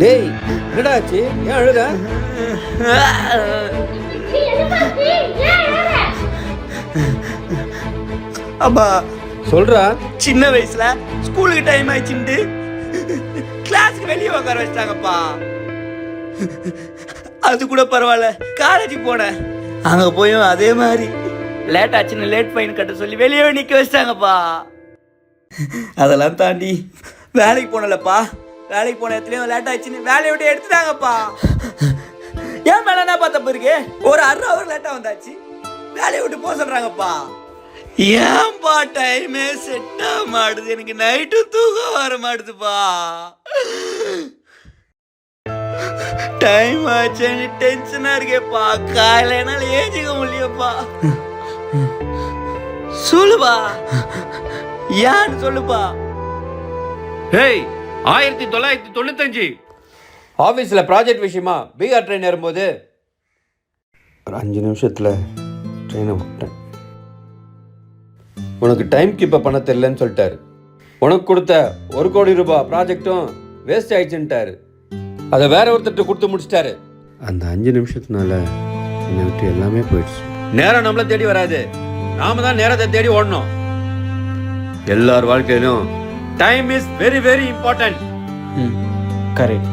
டேய் என்னடா ஆச்சு? ஏன் அழுத அப்பா சொல்றா. சின்ன வயசுல ஸ்கூலுக்கு டைம் ஆயிடுச்சுட்டு கிளாஸ்க்கு வெளியே உட்கார வச்சிட்டாங்கப்பா. அது கூட பரவாயில்ல. காலேஜ் போனேன். அங்க போயும் அதே மாதிரி. லேட் ஆச்சுன்னு லேட் ஃபைன் கட்ட சொல்லி வெளியே நிற்க வச்சிட்டாங்கப்பா. அதெல்லாம் தாண்டி வேலைக்கு போனலப்பா வேலைக்கு போன இடத்துலயும் லேட் ஆச்சுன்னு வேலையை விட்டு எடுத்துட்டாங்கப்பா. ஏன் மேலே என்ன பார்த்த இருக்கு? ஒரு அரை ஹவர் லேட்டாக வந்தாச்சு. வேலையை விட்டு போக சொல்கிறாங்கப்பா ஏன்பா டைமே செட் ஆக மாட்டுது? எனக்கு நைட்டு தூக்கம் வர மாட்டுதுப்பா. டைம் ஆச்சுன்னு டென்ஷனாக இருக்கேப்பா. காலையில என்னால ஏஞ்சிக்க முடியப்பா சொல்லுப்பா. ஏன்னு சொல்லுப்பா? ஹேய் ஆயிரத்தி தொள்ளாயிரத்தி தொண்ணூத்தஞ்சு. ஆஃபீஸில் ப்ராஜெக்ட் விஷயமா பீகார் ட்ரெயின் ஏறும்போது ஒரு அஞ்சு நிமிஷத்தில் ட்ரெயினை விட்டேன். உனக்கு டைம் கீப்பப் பண்ண தெரியலன்னு சொல்லிட்டாரு. உனக்கு கொடுத்த ஒரு கோடி ரூபாய் ப்ராஜெக்ட்டும் வேஸ்ட் ஆயிடுச்சுன்ட்டாரு அதை வேற ஒருத்தர்கிட்ட கொடுத்து முடிச்சிட்டாரு. அந்த அஞ்சு நிமிஷத்துனால என்னை விட்டு எல்லாமே போயிடுச்சு. நேரம் நம்மளை தேடி வராது. நாம தான் நேரத்தை தேடி ஓடணும். எல்லார் வாழ்க்கையிலும் time is very very important correct